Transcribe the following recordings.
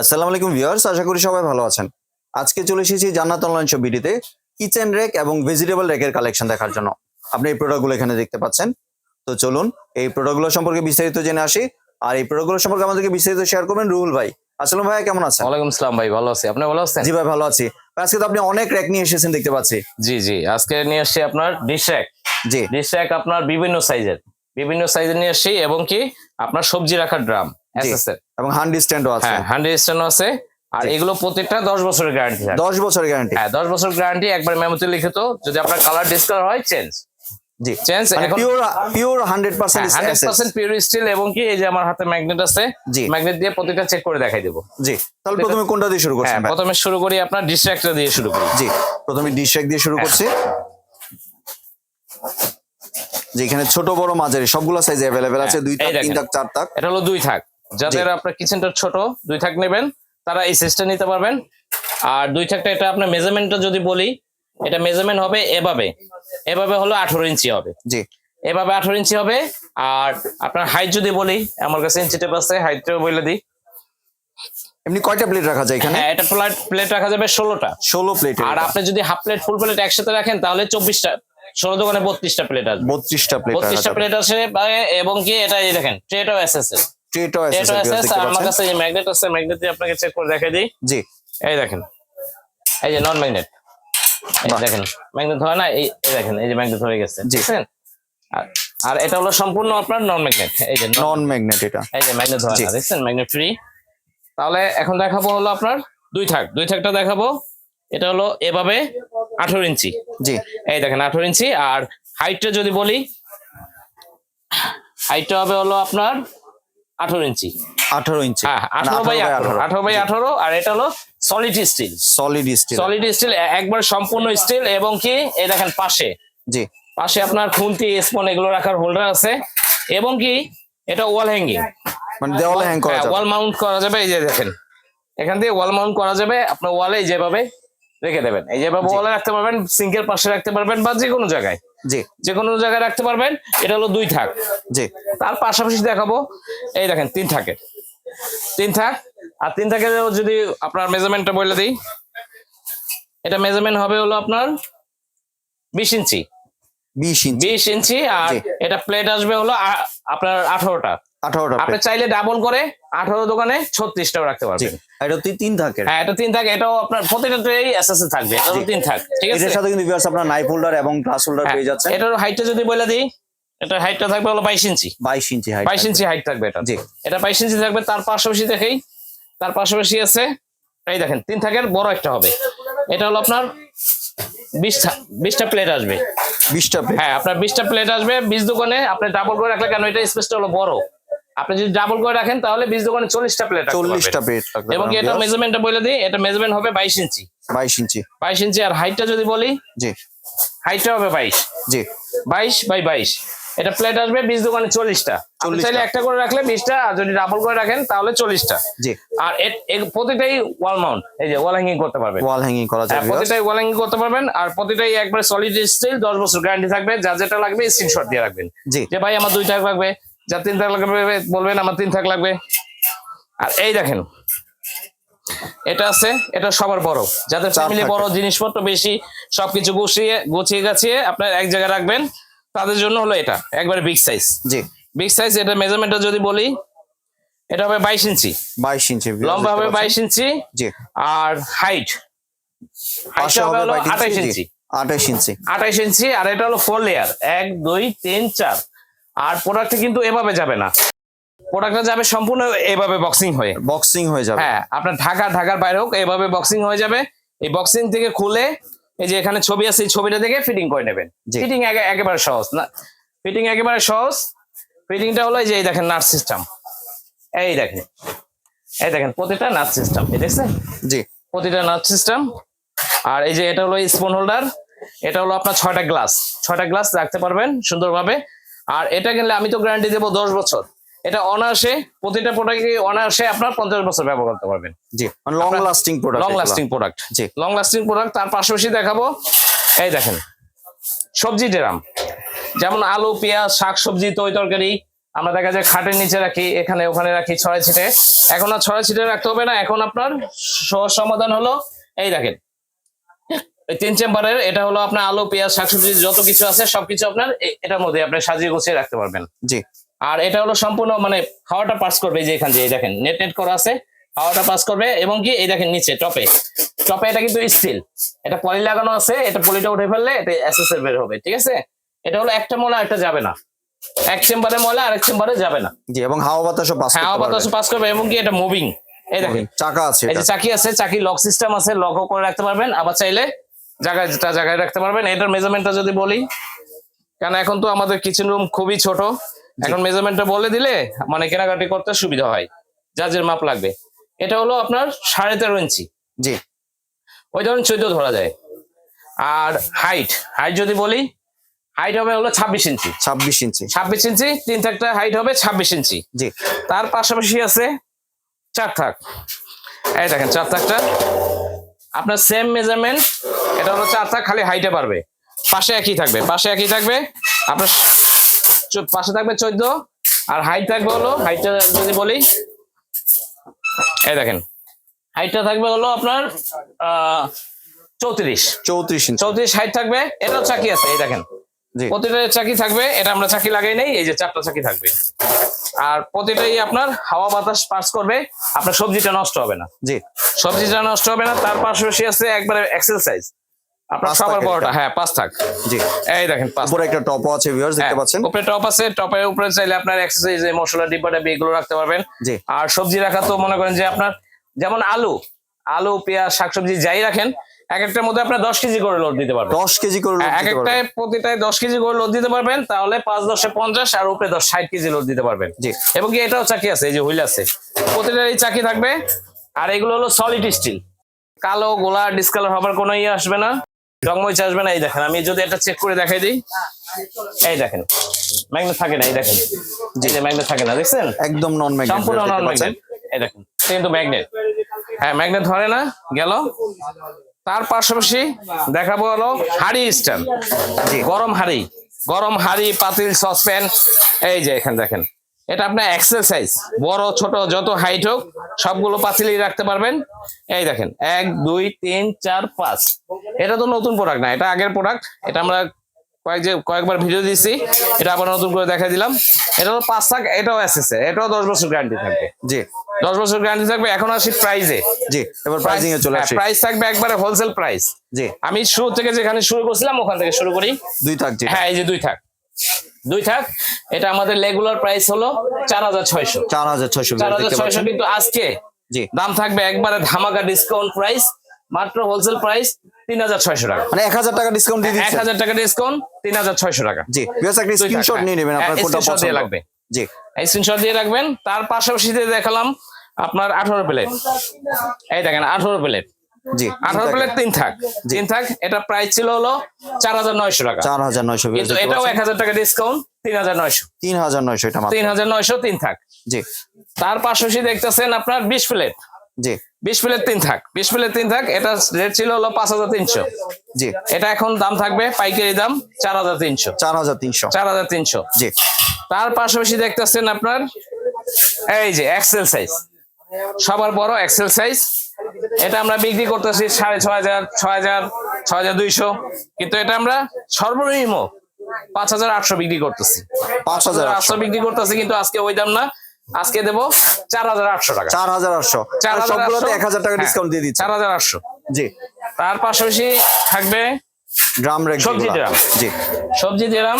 আসসালামু আলাইকুম ভিউয়ার্স আশা করি সবাই ভালো আছেন। আজকে চলে এসেছি জান্নাত অনলাইন শপ বিডিতে কিচেন রেক এবং ভেজিটেবল রেকের কালেকশন দেখার জন্য। আপনি এই প্রোডাক্টগুলো এখানে দেখতে পাচ্ছেন। তো চলুন এই প্রোডাক্টগুলো সম্পর্কে বিস্তারিত জেনে আসি। আর এই প্রোডাক্টগুলো সম্পর্কে আমাদেরকে বিস্তারিত শেয়ার করবেন রুহুল ভাই। আসসালাম ভাই কেমন আছেন? ওয়ালাইকুম আসসালাম ভাই ভালো আছি। আপনি ভালো আছেন? জি ভাই ভালো আছি। আজকে তো আপনি অনেক র্যাক নিয়ে এসেছেন দেখতে পাচ্ছি। জি জি। আজকে নিয়ে আসছি আপনার ডিশ র্যাক জি। ডিশ র্যাক আপনার বিভিন্ন সাইজের। বিভিন্ন সাইজের নিয়ে আসছি এবং কি আপনার সবজি রাখার ড্রাম। জি। এসএস এর এবং হান্ডি স্ট্যান্ডও আছে। হ্যাঁ হান্ড্রেড স্ট্যান্ড আছে। আর এগুলো প্রত্যেকটা দশ বছরের গ্যারান্টি দশ বছরের গ্যারান্টি হ্যাঁ দশ বছর গ্যারান্টি একবার মেমোতে লিখিত। যদি আপনার কালার ডিসকালার হয় চেঞ্জ জি। চেঞ্জ পিওর পিওর স্টিল এবং কি এই যে আমার হাতে ম্যাগনেট আছে জি। ম্যাগনেট দিয়ে প্রত্যেকটা চেক করে দেখাই দেবো। জি। তাহলে প্রথমে কোনটা দিয়ে শুরু হ্যাঁ করছেন প্রথমে শুরু করি আপনার দিয়ে শুরু করি। জি প্রথমে দিয়ে শুরু হ্যাঁ। করছি। যেখানে ছোট বড় মাঝারি সবগুলো সাইজ অ্যাভেলেবেল আছে দুই তাক তিন। তাক চার তাক এটা হলো দুই থাক। যাদের আপনার কিচেনটা ছোট দুই থাক নেবেন তারা এই সাইজটা নিতে পারবেন। আর দুই থাকটা এটা আপনার মেজারমেন্টটা যদি বলি এটা মেজারমেন্ট হবে এভাবে। এভাবে হলো আঠারো ইঞ্চি হবে। জি। এভাবে আঠারো ইঞ্চি হবে। আর আপনার হাইট যদি বলি আমার কাছে ইঞ্চি টেপ আছে হাইটটাও বলে দিই। এমনি কয়টা প্লেট রাখা যায় এখানে? হ্যাঁ এটা প্লেট প্লেট রাখা যাবে ষোলোটা। ষোলো প্লেট আর আপনি যদি হাফ প্লেট ফুল প্লেট একসাথে রাখেন তাহলে চব্বিশটা। ষোলো দোকানে বত্রিশটা প্লেট আসবে। বত্রিশটা প্লেট বত্রিশটা প্লেট আছে এবং কি এটা এই দেখেন ট্রেটাও এসএস এসএস আমার কাছে ম্যাগনেট আছে ম্যাগনেট দিয়ে আপনাকে চেক করে দেখাই দিই। জি। এই দেখেন এই যে নন ম্যাগনেট এই দেখেন ম্যাগনেট হয় না এই এই দেখেন এই যে ম্যাগনেট হয়ে গেছে জি। আর- আর এটা হলো সম্পূর্ণ আপনার নন ম্যাগনেট এই যে নন ম্যাগনেট এটা। এই যে ম্যাগনেট হয় না দেখছেন? ম্যাগনেট ফ্রি তাহলে এখন দেখাবো হলো আপনার দুই থাক দুই থাকটা দেখাবো। এটা হলো এভাবে আঠারো ইঞ্চি। জি। এই দেখেন আঠারো ইঞ্চি আর হাইটটা যদি বলি হাইটটা হবে হলো আপনার আঠারো ইঞ্চি। আঠারো ইঞ্চি। হ্যাঁ আঠারো বাই আঠারো আঠারো। বাই আঠারো। আর এটা হলো solid steel solid steel solid steel একবার সম্পূর্ণ স্টিল এবং কি এই দেখেন পাশে। জি। পাশে আপনার খুন্তি স্পন এগুলো রাখার হোল্ডার আছে। এবং কি এটা ওয়াল হ্যাঙ্গিং মানে দেওয়ালে হ্যাং করা যাবে। ওয়াল মাউন্ট করা যাবে এই যে দেখেন। এখান দিয়ে ওয়াল মাউন্ট করা যাবে আপনার ওয়ালে যেভাবে রেখে দেবেন। এই যেভাবে ওয়ালে রাখতে পারবেন সিঙ্কের পাশে রাখতে পারবেন বা যে কোনো জায়গায়। জি। যে কোনো জায়গায় রাখতে পারবেন এটা হলো দুই থাক। জি। তার পাশাপাশি দেখাবো এই দেখেন তিন থাকের। তিন থাক আর তিন থাকের যদি আপনার মেজারমেন্টটা বলে দিই এটা মেজারমেন্ট হবে হলো আপনার বিশ ইঞ্চি। বিশ ইঞ্চি। বিশ ইঞ্চি আর এটা প্লেট আসবে হলো আপনার আঠারোটা। আঠারোটা আপনি চাইলে ডাবল করে আঠারো দোকানে ছত্রিশটাও রাখতে পারবেন। এটা তুই তিন থাকের। হ্যাঁ এটা তিন থাক এটাও আপনার প্রতিটাতেই এসএসএ থাকবে এটা তিন থাক ঠিক আছে? এটার সাথে কিন্তু viewers আপনার নাইফ হোল্ডার এবং গ্লাস হোল্ডার পেয়ে যাচ্ছেন। এটার হাইটটা যদি বলে দিই এটা হাইটটা থাকবে হলো বাইশ ইঞ্চি। বাইশ ইঞ্চি হাইট বাইশ ইঞ্চি হাইট থাকবে এটা। জি। এটা বাইশ ইঞ্চি থাকবে তার পাশাপাশি দেখেই তার পাশাপাশি আছে এই দেখেন তিন থাকের বড় একটা হবে। এটা হলো আপনার বিশ বিশটা প্লেট আসবে। বিশটা প্লেট হ্যাঁ আপনার বিশটা প্লেট আসবে বিশ দোকানে আপনি ডাবল করে রাখলে কেন? এটা স্পেসটা হলো বড়। আপনি যদি ডাবল করে রাখেন তাহলে বিশ দোকানে চল্লিশটা প্লেট চল্লিশটা প্লেট এবং এটা মেজারমেন্টটা বলে দিই এটা মেজারমেন্ট হবে বাইশ ইঞ্চি। বাইশ ইঞ্চি। বাইশ ইঞ্চি আর হাইটটা যদি বলি জি। হাইটটা হবে বাইশ। জি। বাইশ বাই বাইশ। এটা প্লেট আসবে বিশ দোকানে চল্লিশটা। আপনি 40টা। চাইলে একটা করে রাখলে বিশটা আর যদি ডাবল করে রাখেন তাহলে চল্লিশটা। জি। আর প্রতিটাই ওয়াল মাউন্ট এই যে ওয়াল হ্যাঙ্গিং করতে পারবেন। ওয়াল হ্যাঙ্গিং করা হ্যাঁ, যাবে প্রতিটাই ওয়াল হ্যাঙ্গিং করতে পারবেন আর প্রতিটাই একবার সলিড স্টিল দশ বছর গ্যারান্টি থাকবে যা যেটা লাগবে স্ক্রিনশট দিয়ে রাখবেন। জি। যে ভাই আমার দুই থাক লাগবে যা তিন থাক লাগবে বলবেন আমার তিন থাক লাগবে। আর এই দেখেন এটা আছে এটা সবার বড়। যাদের ফ্যামিলি। বড় জিনিসপত্র বেশি সবকিছু গুছিয়ে গুছিয়ে গাছিয়ে আপনার এক জায়গায় রাখবেন। তাদের জন্য হলো এটা একবারে বিগ সাইজ জি। বিগ সাইজ এটা মেজারমেন্টটা যদি বলি এটা হবে বাইশ ইঞ্চি। বাইশ ইঞ্চি লম্বা হবে বাইশ ইঞ্চি জি। আর হাইট হবে হলো আঠাইশ ইঞ্চি। আঠাইশ ইঞ্চি। আঠাইশ ইঞ্চি আর এটা হলো ফোর লেয়ার এক দুই তিন চার। আর প্রোডাক্টটা কিন্তু এভাবে যাবে না। প্রোডাক্টটা যাবে সম্পূর্ণ এভাবে বক্সিং হয়ে। বক্সিং হয়ে যাবে। হ্যাঁ আপনার ঢাকা ঢাকার বাইরে হোক এভাবে বক্সিং হয়ে যাবে। এই বক্সিং থেকে খুলে এই যে এখানে ছবি আছে এই ছবিটা দেখে ফিটিং করে নেবেন। ফিটিং একেবারে সহজ। না ফিটিং একেবারে সহজ। ফিটিংটা হলো এই যে এই দেখেন নাট সিস্টেম এই দেখেন। এই দেখেন প্রতিটা নাট সিস্টেম এই দেখছেন? জি। প্রতিটা নাট সিস্টেম আর এই যে এটা হলো স্পুন হোল্ডার এটা হলো আপনার ছয়টা গ্লাস ছয়টা গ্লাস রাখতে পারবেন সুন্দরভাবে। আর এটা কিনলে আমি তো গ্যারান্টি দেবো দশ বছর। এটা অনায়াসে প্রতিটা প্রোডাক্টে অনায়াসে আপনার পঞ্চাশ বছর ব্যবহার করতে পারবেন। জি long lasting product long lasting product জি। লং লাস্টিং প্রোডাক্ট তার পাশাপাশি দেখাবো এই দেখেন সবজি ডেরাম যেমন আলু পেঁয়াজ শাক সবজি তরি তরকারি আমরা দেখা যায় খাটের নিচে রাখি এখানে ওখানে রাখি ছড়াই ছিটে এখন আর ছড়াই ছিটে রাখতে হবে না এখন আপনার সহজ সমাধান হলো এই দেখেন তিন চেম্বারের এটা হলো আপনার আলু পেঁয়াজ শাকসবজি যত কিছু আছে সবকিছু আপনার এটার মধ্যে আপনি সাজিয়ে গুছিয়ে রাখতে পারবেন। জি। আর এটা হলো সম্পূর্ণ মানে হাওয়াটা পাস করবে যে এখান দিয়ে দেখেন নেট নেট করা আছে হাওয়াটা পাস করবে এবং কি এই দেখেন নিচে টপে। টপে এটা কিন্তু স্টিল এটা পলি লাগানো আছে এটা পলিটা উঠে ফেললে এটা এর বের হবে ঠিক আছে? এটা হলো একটা মলা একটা যাবে না। এক চেম্বারে মলা আরেক চেম্বারে যাবে না। জি এবং হাওয়া বাতাসও পাস হাওয়া বাতাস পাস করবে এবং কি এটা মুভিং এই দেখেন। চাকা আছে এই যে চাকি আছে চাকি লক সিস্টেম আছে লকও করে রাখতে পারবেন। আবার চাইলে জায়গায় যেটা জায়গায় রাখতে পারবেন। এটার মেজারমেন্টটা যদি বলি কারণ এখন তো আমাদের কিচেন রুম খুবই ছোট। এখন মেজারমেন্টটা বলে দিলে মানে কেনাকাটি করতে সুবিধা হয়। যার যার মাপ লাগবে। এটা হলো আপনার সাড়ে তেরো ইঞ্চি। জি। ওই ধরুন চোদ্দ ধরা যায়। আর হাইট হাইট যদি বলি হাইট হবে হলো ছাব্বিশ ইঞ্চি। ছাব্বিশ ইঞ্চি। ছাব্বিশ ইঞ্চি তিন থাকটা হাইট হবে ছাব্বিশ ইঞ্চি। জি। তার পাশাপাশি আছে চার থাক। এই দেখেন চার থাকটা। আপনার সেম মেজারমেন্ট এটা হলো চার থাক খালি হাইটে পারবে। পাশে একই থাকবে পাশে একই থাকবে। আপনার পাশে থাকবে চোদ্দ আর হাইট থাকবে হলো হাইটটা যদি বলি এই দেখেন হাইটটা থাকবে হলো আপনার চৌত্রিশ। চৌত্রিশ চৌত্রিশ হাইট থাকবে এটাও চাকি আছে এই দেখেন। প্রতিটা চাকি থাকবে এটা আমরা চাকি লাগাই নেই এই যে চারটা চাকি থাকবে। আর প্রতিটাই আপনার হাওয়া বাতাস পাস করবে আপনার সবজিটা নষ্ট হবে না। জি। সবজিটা নষ্ট হবে না তার পাশাপাশি আছে একবারে এক্সেল সাইজ আপনার সবার বড়টা। হ্যাঁ পাঁচ থাক। জি। এই দেখেন পাঁচ উপরে একটা টপও আছে ভিউয়ার্স দেখতে হ্যাঁ, পাচ্ছেন? উপরে টপ আছে টপের উপরে চাইলে আপনার এক্সারসাইজ মশলা ডিব্বা ডাব্বা এগুলো রাখতে পারবেন। জি। আর সবজি রাখা তো মনে করেন যে আপনার যেমন আলু আলু পেঁয়াজ শাকসবজি যাই রাখেন এক একটার মধ্যে আপনার দশ কেজি করে লোড দিতে পারবেন। দশ কেজি করে হ্যাঁ, এক একটায় প্রতিটায় দশ কেজি করে লোড দিতে পারবেন তাহলে পাঁচ দশে পঞ্চাশ আর উপরে দশ ষাট কেজি লোড দিতে পারবেন। জি। এবং কি এটাও চাকি আছে এই যে হুইল আছে প্রতিটার এই চাকি থাকবে। আর এগুলো হলো সলিড স্টিল কালো গোলা ডিসকালার হবার কোনো ইয়ে আসবে না। রংমইচ আসবে না এই দেখেন আমি যদি এটা চেক করে দেখাই দিই। এই দেখেন ম্যাগনেট থাকে না এই দেখেন। জি ম্যাগনেট থাকে না দেখছেন? একদম নন ম্যাগনেট সম্পূর্ণ নন ম্যাগনেট এই দেখেন কিন্তু ম্যাগনেট হ্যাঁ ম্যাগনেট ধরে না গেল। তার পাশাপাশি দেখাবো হলো হাড়ি স্ট্যান্ড গরম হাড়ি গরম হাড়ি পাতিল সসপ্যান এই যে এখানে দেখেন। এটা আপনার এক্সারসাইজ বড় ছোট যত হাইট হোক সবগুলো পাতিলই রাখতে পারবেন। এই দেখেন এক দুই তিন চার পাঁচ। এটা তো নতুন প্রোডাক্ট না এটা আগের প্রোডাক্ট এটা আমরা কয়েক যে কয়েকবার ভিডিও দিয়েছি এটা আবার নতুন করে দেখা দিলাম। এটা হলো পাঁচ থাক এটাও এসেছে এটাও দশ বছর গ্যারান্টি থাকবে। জি। দশ বছর গ্যারান্টি থাকবে এখন আসি প্রাইজে জি এবার প্রাইসিং এ চলে আসি। প্রাইস থাকবে একবারে হোলসেল প্রাইস জি। আমি শুরু থেকে যেখানে শুরু করছিলাম ওখান থেকে শুরু করি। দুই থাক হ্যাঁ এই যে দুই থাক। দুই থাক এটা আমাদের রেগুলার প্রাইস হলো চার হাজার ছয়শো। চার হাজার ছয়শো চার হাজার ছয়শো কিন্তু আজকে জি। দাম থাকবে একবারে ধামাকা ডিসকাউন্ট প্রাইস মাত্র হোলসেল প্রাইস তিন হাজার ছয়শো টাকা। মানে এক হাজার টাকা ডিসকাউন্ট দিয়ে এক হাজার টাকা ডিসকাউন্ট তিন হাজার ছয়শো টাকা। জি একটা স্ক্রিনশট হ্যাঁ। নিয়ে নেবেন আপনার হ্যাঁ, কোনটা পছন্দ। লাগবে। জি। এই স্ক্রিনশট দিয়ে রাখবেন তার পাশাপাশি দেখালাম আপনার আঠারো প্লেট এই দেখেন আঠারো প্লেট জি আঠারো প্লেট তিন থাক। তিন থাক এটা প্রাইস ছিল হলো চার হাজার নয়শো টাকা। চার হাজার নয়শো কিন্তু এটাও এক হাজার টাকা ডিসকাউন্ট তিন হাজার নয়শো। তিন হাজার নয়শো এটা তিন হাজার নয়শো তিন থাক। জি। তার পাশাপাশি দেখতেছেন আপনার বিশ প্লেট। জি। বিশ প্লেট তিন থাক। বিশ প্লেট তিন থাক এটা রেট ছিল হলো পাঁচ হাজার তিনশো। জি। এটা এখন দাম থাকবে পাইকারি দাম চার হাজার তিনশো। চার হাজার তিনশো। চার হাজার তিনশো। জি। তার পাশাপাশি দেখতেছেন আপনার এই যে এক্সেল সাইজ সবার বড় এক্সেল সাইজ এটা আমরা বিক্রি করতেছি সাড়ে ছয় হাজার ছয় হাজার ছয় হাজার দুইশো। কিন্তু এটা আমরা সর্বনিম্ন পাঁচ হাজার আটশো বিক্রি করতেছি। পাঁচ হাজার আটশো। বিক্রি করতেছি কিন্তু আজকে ওই দাম না। আজকে দেবো চার হাজার আটশো টাকা। চার হাজার আটশো। চার হাজার সবগুলোতে। এক হাজার টাকা হ্যাঁ, ডিসকাউন্ট দিয়ে দিচ্ছে। চার হাজার আটশো। জি। তার পাশাপাশি থাকবে ড্রাম সবজি। ড্রাম। জি। সবজি দিলাম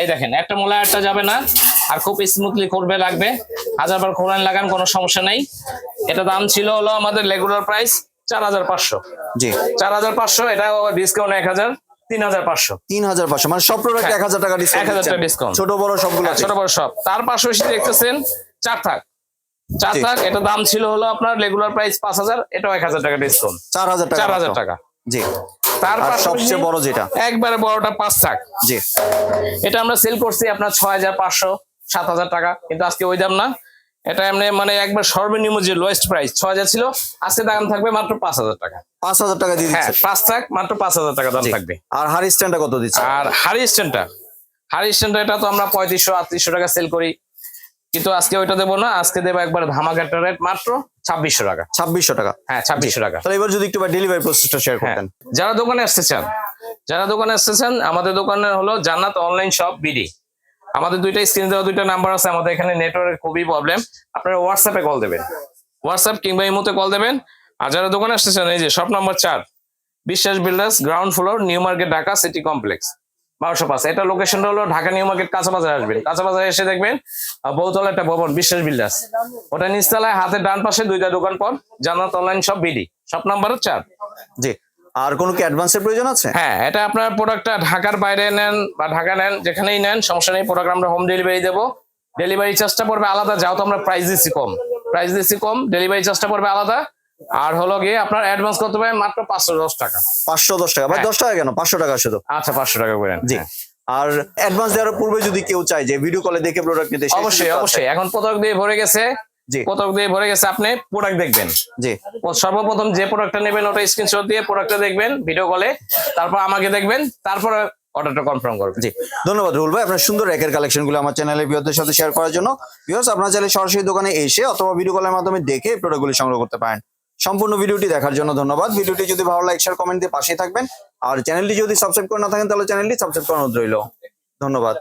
এই দেখেন একটা মূলা একটা যাবে না। আর খুব স্মুথলি করবে লাগবে। হাজার বার কোরআন লাগান কোনো সমস্যা নাই। এটা দাম ছিল হলো আমাদের রেগুলার প্রাইস চার হাজার পাঁচশো। জি। চার হাজার পাঁচশো এটা ডিসকাউন্ট এক হাজার তিন হাজার পাঁচশো। তিন হাজার পাঁচশো মানে সব প্রোডাক্ট হ্যাঁ, এক হাজার টাকা ডিসকাউন্ট 1000 টাকা discount। ছোট বড় সবগুলো ছোট বড় সব। তার পাশাপাশি দেখতেছেন চার থাক। চার। থাক এটা দাম ছিল হলো আপনার রেগুলার প্রাইস পাঁচ হাজার এটাও এক হাজার টাকা ডিসকাউন্ট চার হাজার টাকা চার হাজার টাকা। জি। তার সবচেয়ে বড় যেটা? একবারে বড়টা পাঁচ থাক। জি। এটা আমরা সেল করছি আপনার ছয় হাজার পাঁচশো সাত হাজার টাকা। কিন্তু আজকে ওই দাম না। এটা এমনি মানে একবার সর্বনিম্ন যে লোয়েস্ট প্রাইস ছয় হাজার ছিল আজকে দাম থাকবে মাত্র পাঁচ হাজার টাকা। পাঁচ হাজার টাকা দিয়ে হ্যাঁ পাঁচ থাক মাত্র পাঁচ হাজার টাকা দাম। থাকবে। আর হারি স্ট্যান্ডটা কত দিচ্ছে? আর হারি স্ট্যান্ডটা হারি স্ট্যান্ডটা এটা তো আমরা পঁয়ত্রিশশো আটত্রিশশো টাকা সেল করি। কিন্তু আজকে ওইটা দেবো না আজকে দেবো একবার ধামাকাটা রেট মাত্র ছাব্বিশশো টাকা। ছাব্বিশশো টাকা। হ্যাঁ ছাব্বিশশো টাকা। তাহলে এবার যদি একটু ডেলিভারি প্রসেসটা শেয়ার করতেন। যারা দোকানে আসতে চান যারা দোকানে আসতে চান আমাদের দোকানে হলো জান্নাত অনলাইন শপ বিডি আমাদের দুইটা স্ক্রিন দেওয়া দুইটা নাম্বার আছে, আমাদের এখানে নেটওয়ার্কের খুবই প্রবলেম আপনারা হোয়াটসঅ্যাপে কল দেবেন। হোয়াটসঅ্যাপ কিংবা এই মুহূর্তে কল দেবেন। আর যারা দোকানে আসতে চান এই যে শপ নাম্বার চার, Biswas builders ground floor new market Dhaka city complex বারোশো পাঁচ, এটা লোকেশনটা হলো ঢাকা নিউ মার্কেট কাঁচা বাজার আসবেন। কাঁচা বাজারে এসে দেখবেন বহুতলা একটা ভবন, বিশ্বাস বিল্ডার্স ওটা নিচতলায়, হাতের ডান পাশে দুইটা দোকান পর, জান্নাত অনলাইন সব বিডি শপ নাম্বার চার। জি। আর কোনো কি অ্যাডভান্সের প্রয়োজন আছে? হ্যাঁ এটা আপনার প্রোডাক্টটা ঢাকার বাইরে নেন বা ঢাকা নেন যেখানেই নেন সমস্যা নেই প্রোডাক্ট আমরা হোম ডেলিভারি দেবো। ডেলিভারি চার্জটা পড়বে আলাদা যাও তো আমরা প্রাইস দিচ্ছি কম। প্রাইস দিচ্ছি কম ডেলিভারি চার্জটা পড়বে আলাদা। আর হলো গিয়ে আপনার অ্যাডভান্স করতে হবে মাত্র পাঁচশো দশ টাকা। পাঁচশো দশ টাকা। বা হ্যাঁ। দশ টাকা কেন? পাঁচশো টাকা শুধু? আচ্ছা পাঁচশো টাকা করে জি। আর অ্যাডভান্স দেওয়ার পূর্বে যদি কেউ চায় যে ভিডিও কলে দেখে প্রোডাক্ট নিতে অবশ্যই অবশ্যই। এখন প্রোডাক্ট দিয়ে ভরে গেছে। জি। প্রোডাক্ট দিয়ে ভরে গেছে আপনি প্রোডাক্ট দেখবেন। জি। সর্বপ্রথম যে প্রোডাক্টটা নেবেন ওটা স্ক্রিনশট দিয়ে প্রোডাক্টটা দেখবেন ভিডিও কলে তারপর আমাকে দেখবেন তারপরে অর্ডারটা কনফার্ম করবেন। জি। ধন্যবাদ রুল ভাই আপনার সুন্দর র্যাকের আমার চ্যানেলে সাথে শেয়ার করার জন্য। বিয়স আপনার চাইলে সরাসরি দোকানে এসে অথবা ভিডিও কলের মাধ্যমে দেখে প্রোডাক্টগুলি সংগ্রহ করতে পারেন। সম্পূর্ণ ভিডিওটি দেখার জন্য ধন্যবাদ। ভিডিওটি যদি ভালো লাইক শেয়ার কমেন্ট দিয়ে পাশেই থাকবেন। আর চ্যানেলটি যদি সাবস্ক্রাইব করে না থাকেন তাহলে চ্যানেলটি সাবস্ক্রাইব করানো রইল। ধন্যবাদ।